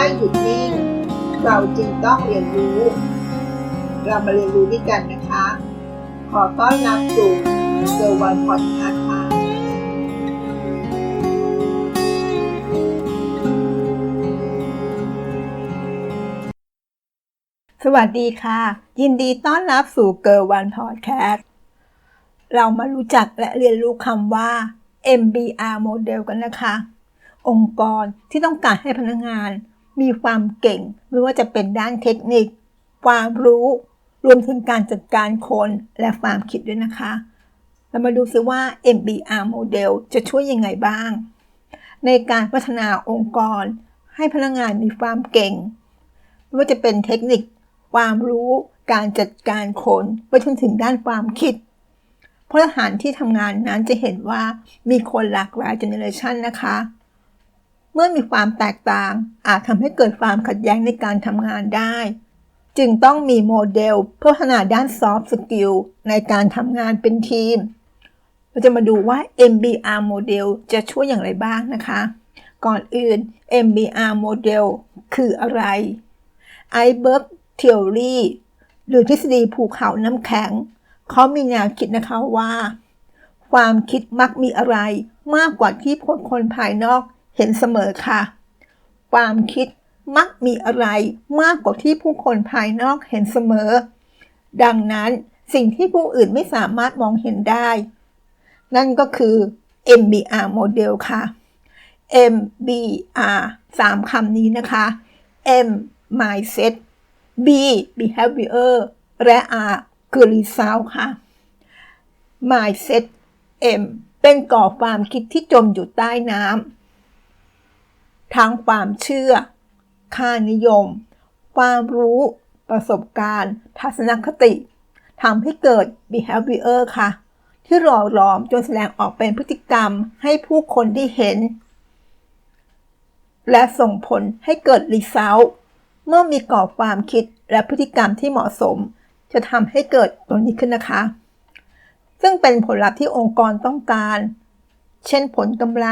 ไม่หยุดนิ่ง เราจึงต้องเรียนรู้ เรามาเรียนรู้ด้วยกันนะคะ ขอต้อนรับสู่เซอร์วันพอดคาส์ค่ะสวัสดีค่ะ ยินดีต้อนรับสู่เกิร์ลวันพอดแคสต์เรามารู้จักและเรียนรู้คำว่า MBR Model กันนะคะ องค์กรที่ต้องการให้พนักงาน มีความเก่ง ไม่ว่าจะเป็นด้านเทคนิค ความรู้ รวมถึงการจัดการคนและความคิดด้วยนะคะ เรามาดูซิว่า MBR Model จะช่วยยังไงบ้าง ในการพัฒนาองค์กร ให้พนักงานมีความเก่ง ไม่ว่าจะเป็นเทคนิค ความรู้ การจัดการคนไปจนถึงด้านความคิดเพราะทหารที่ทำงานนั้นจะเห็นว่ามีคนหลากหลายเจเนอเรชันนะคะ มื่อมีความแตกต่าง อาจทำให้เกิดความขัดแย้งในการทำงานได้ จึงต้องมีโมเดลเพื่อพัฒนาด้านซอฟต์สกิลในการทำงานเป็นทีม เราจะมาดูว่า MBR โมเดลจะช่วยอย่างไรบ้างนะคะ ก่อนอื่น MBR โมเดลคืออะไร i b e r g Theory หรือทฤษฎีภูเขาน้ำแข็ง เขามีแนวคิดนะคะว่า ความคิดมักมีอะไรมากกว่าที่คนคนภายนอก เห็นเสมอค่ะ ความคิดมักมีอะไรมากกว่าที่ผู้คนภายนอกเห็นเสมอ ดังนั้นสิ่งที่ผู้อื่นไม่สามารถมองเห็นได้ นั่นก็คือ MBR โมเดลค่ะ MBR สามคำนี้นะคะ M mindset B behavior และ R คือ result ค่ะ mindset M เป็นก่อความคิดที่จมอยู่ใต้น้ำ ทั้งความเชื่อ ค่านิยม ความรู้ ประสบการณ์ ทัศนคติทำให้เกิด behavior ค่ะ ที่หล่อหลอมจนแสดงออกเป็นพฤติกรรมให้ผู้คนได้เห็น และส่งผลให้เกิด result เมื่อมีกรอบความคิดและพฤติกรรมที่เหมาะสม จะทำให้เกิดตัวนี้ขึ้นนะคะ ซึ่งเป็นผลลัพธ์ที่องค์กรต้องการ เช่นผลกำไร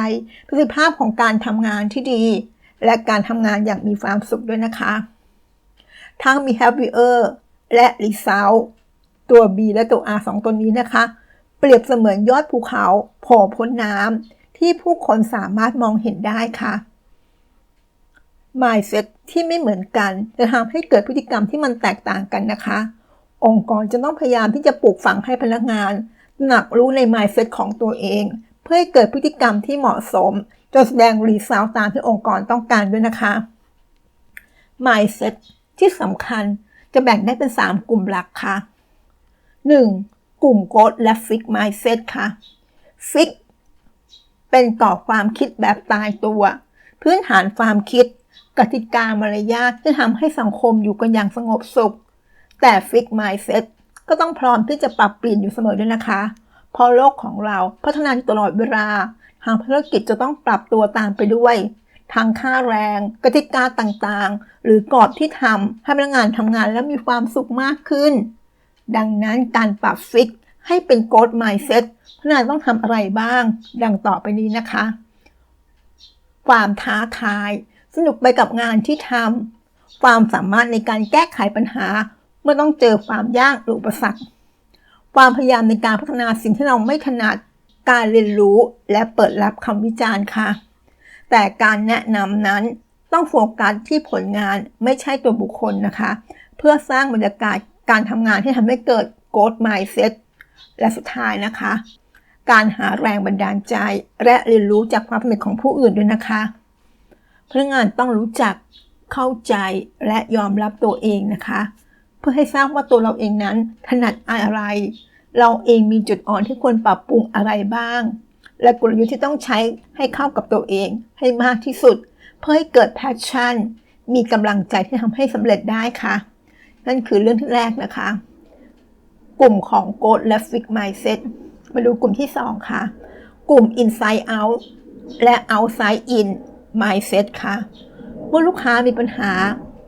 ประสิทธิภาพของการทำงานที่ดี และการทำงานอย่างมีความสุขด้วยนะคะ ทั้ง behavior และ result ตัว B และตัว R สองตัวนี้นะคะ เปรียบเสมือนยอดภูเขาโผล่พ้นน้ำที่ผู้คนสามารถมองเห็นได้ค่ะ mindset ที่ไม่เหมือนกัน จะทำให้เกิดพฤติกรรมที่มันแตกต่างกันนะคะ องค์กรจะต้องพยายามที่จะปลูกฝังให้พนักงานหนักรู้ใน mindset ของตัวเอง เพื่อให้เกิดพฤติกรรมที่เหมาะสม จนแสดงรีซาวตามที่องค์กรต้องการด้วยนะคะ mindset ที่สำคัญจะแบ่งได้เป็น 3 กลุ่มหลักค่ะ 1. กลุ่ม growth และ fix mindset ค่ะ fix เป็นกรอบความคิดแบบตายตัว พื้นฐานความคิด กติกามารยาทที่ทำให้สังคมอยู่กันอย่างสงบสุข แต่ fix mindset ก็ต้องพร้อมที่จะปรับเปลี่ยนอยู่เสมอด้วยนะคะ เพราะโลกของเราพัฒนาอยู่ตลอดเวลา ทางธุรกิจจะต้องปรับตัวตามไปด้วย ทางค่าแรง กติกาต่างๆ หรือกรอบที่ทำให้พนักงานทำงานแล้วมีความสุขมากขึ้น ดังนั้นการปรับฟิกให้เป็น growth mindset พนักงานต้องทำอะไรบ้าง ดังต่อไปนี้นะคะ ความท้าทาย สนุกไปกับงานที่ทำความสามารถในการแก้ไขปัญหา เมื่อต้องเจอความยากหรืออุปสรรค ความพยายามในการพัฒนาสิ่งที่เราไม่ถนัดการเรียนรู้และเปิดรับคำวิจารณ์ค่ะ แต่การแนะนำนั้นต้องโฟกัสที่ผลงานไม่ใช่ตัวบุคคลนะคะ เพื่อสร้างบรรยากาศการทำงานที่ทำให้เกิด growth mindset และสุดท้ายนะคะ การหาแรงบันดาลใจ และเรียนรู้จากความสำเร็จของผู้อื่นด้วยนะคะ พนักงานต้องรู้จักเข้าใจและยอมรับตัวเองนะคะ พื่อให้ทราบว่าตัวเราเองนั้นถนัดอะไร เราเองมีจุดอ่อนที่ควรปรับปรุงอะไรบ้าง และกลยุทธ์ที่ต้องใช้ให้เข้ากับตัวเองให้มากที่สุด เพื่อให้เกิดแพชชั่น มีกำลังใจที่ทำให้สำเร็จได้ค่ะ นั่นคือเรื่องที่แรกนะคะ กลุ่มของ Growth และ Fix Mindset มาดูกลุ่มที่ 2 ค่ะ กลุ่ม Inside Out และ Outside In Mindset ค่ะ เมื่อลูกค้ามีปัญหา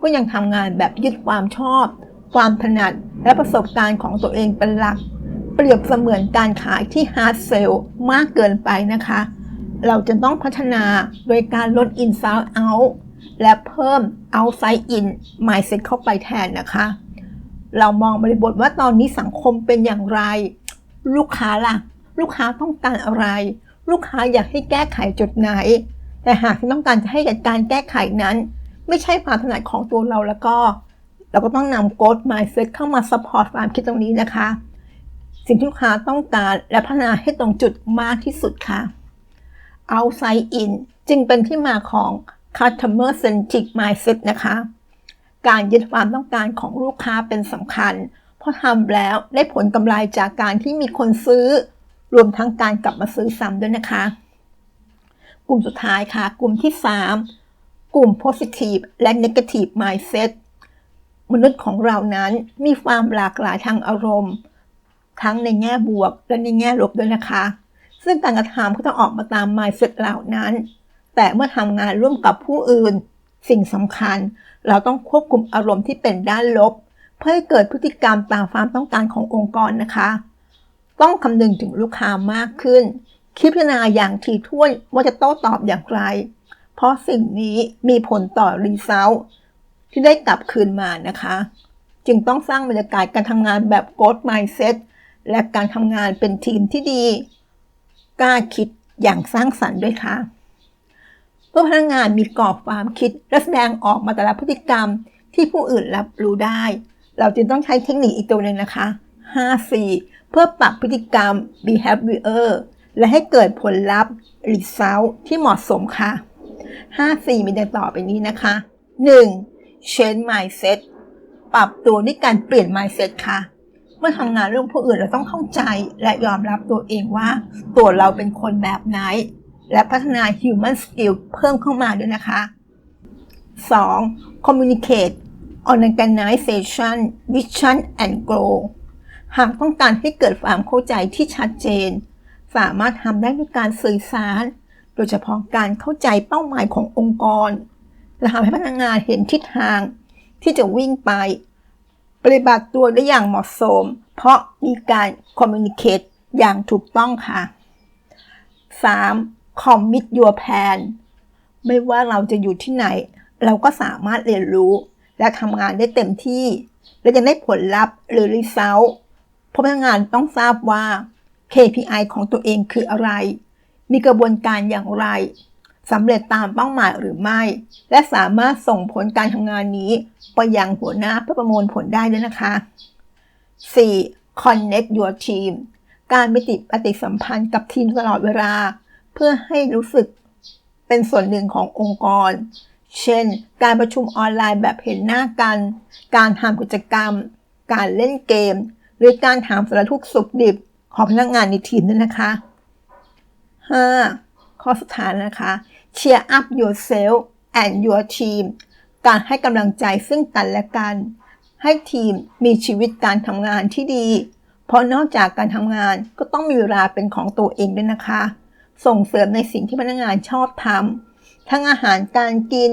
ก็ยังทำงานแบบยึดความชอบ ความถนัดและประสบการณ์ของตัวเองเป็นหลัก เปรียบเสมือนการขายที่ hard sell มากเกินไปนะคะ เราจะต้องพัฒนาโดยการลด inside out และเพิ่ม outside in mindset เข้าไปแทนนะคะ เรามองบริบทว่าตอนนี้สังคมเป็นอย่างไร ลูกค้าล่ะ ลูกค้าต้องการอะไร ลูกค้าอยากให้แก้ไขจุดไหน แต่หากต้องการจะให้การแก้ไขนั้น ไม่ใช่ความถนัดของตัวเราแล้วก็ เราก็ต้องนำ growth mindset เข้ามา support ความคิดตรงนี้นะคะ สิ่งที่ลูกค้าต้องการและพัฒนาให้ตรงจุดมากที่สุดค่ะ outside in จึงเป็นที่มาของ customer centric mindset นะคะ การยึดความต้องการของลูกค้าเป็นสำคัญ เพราะทำแล้วได้ผลกำไรจากการที่มีคนซื้อ รวมทั้งการกลับมาซื้อซ้ำด้วยนะคะ กลุ่มสุดท้ายค่ะ กลุ่มที่ 3 กลุ่ม positive และ negative mindset มนุษย์ของเรานั้นมีความหลากหลายทางอารมณ์ ทั้งในแง่บวกและในแง่ลบด้วยนะคะ ซึ่งการกระทำก็ต้องออกมาตาม mindset เหล่านั้น แต่เมื่อทำงานร่วมกับผู้อื่น สิ่งสำคัญ เราต้องควบคุมอารมณ์ที่เป็นด้านลบ เพื่อให้เกิดพฤติกรรมตามความต้องการขององค์กรนะคะ ต้องคำนึงถึงลูกค้ามากขึ้น คิดพิจารณาอย่างถี่ถ้วนว่าจะโต้ตอบอย่างไร เพราะสิ่งนี้มีผลต่อรีเซล ที่ได้กลับคืนมานะคะ จึงต้องสร้างบรรยากาศการทำงานแบบ growth mindset และการทำงานเป็นทีมที่ดี กล้าคิดอย่างสร้างสรรค์ด้วยค่ะเมื่อพนักงานมีกรอบความคิดและแสดงออกมาแต่ละพฤติกรรมที่ผู้อื่นรับรู้ได้ เราจึงต้องใช้เทคนิคอีกตัวหนึ่งนะคะ 5C เพื่อปรับพฤติกรรม behavior และให้เกิดผลลัพธ์ result ที่เหมาะสมค่ะ 5C มีดังต่อไปนี้นะคะ 1. Change mindset ปรับตัวด้วยการเปลี่ยน mindset ค่ะเมื่อทำงานร่วมผู้อื่นเราต้องเข้าใจและยอมรับตัวเองว่า ตัวเราเป็นคนแบบไหน และพัฒนา human skill เพิ่มเข้ามาด้วยนะคะ 2. communicate organization vision and grow หากต้องการให้เกิดความเข้าใจที่ชัดเจน สามารถทำได้ด้วยการสื่อสาร โดยเฉพาะการเข้าใจเป้าหมายขององค์กร และทำให้พนักงานเห็นทิศทางที่จะวิ่งไป ปฏิบัติตัวได้อย่างเหมาะสม เพราะมีการ communicate อย่างถูกต้องค่ะ 3. commit your plan ไม่ว่าเราจะอยู่ที่ไหน เราก็สามารถเรียนรู้ และทำงานได้เต็มที่ และจะได้ผลลัพธ์หรือ result เพราพนักงานต้องทราบว่า KPI ของตัวเองคืออะไร มีกระบวนการอย่างไร สำเร็จตามเป้าหมายหรือไม่ และสามารถส่งผลการทำงานนี้ ไปยังหัวหน้าเพื่อประมวลผลได้ด้วยนะคะ 4. connect your team การมีติปฏิสัมพันธ์กับทีมตลอดเวลา เพื่อให้รู้สึกเป็นส่วนหนึ่งขององค์กร เช่น การประชุมออนไลน์แบบเห็นหน้ากัน การทำกิจกรรม การเล่นเกม หรือการถามสารทุกข์สุขดิบของพนักงานในทีมด้วยนะคะ 5. ข้อสุดท้ายนะคะ cheer up yourself and your team การให้กำลังใจซึ่งกันและกัน ให้ทีมมีชีวิตการทำงานที่ดี เพราะนอกจากการทำงานก็ต้องมีเวลาเป็นของตัวเองด้วยนะคะ ส่งเสริมในสิ่งที่พนักงานชอบทำทั้งอาหารการกิน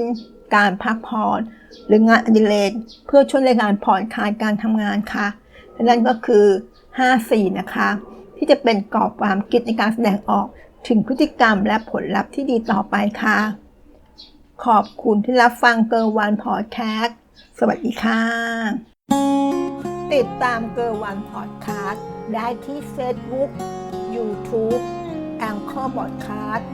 การพักผ่อนหรืองานอดิเรกเพื่อช่วยในการผ่อนคลายการทำงานค่ะและนั่นก็คือ 5 4 นะคะ ที่จะเป็นกรอบความคิดในการแสดงออก ถึงพฤติกรรมและผลลัพธ์ที่ดีต่อไปค่ะ ขอบคุณที่รับฟังเกอร์วันพอดแคสต์สวัสดีค่ะ ติดตามเกอร์วันพอดแคสต์ได้ที่เฟซบุ๊กยูทูบแองเกอร์บอดคสต์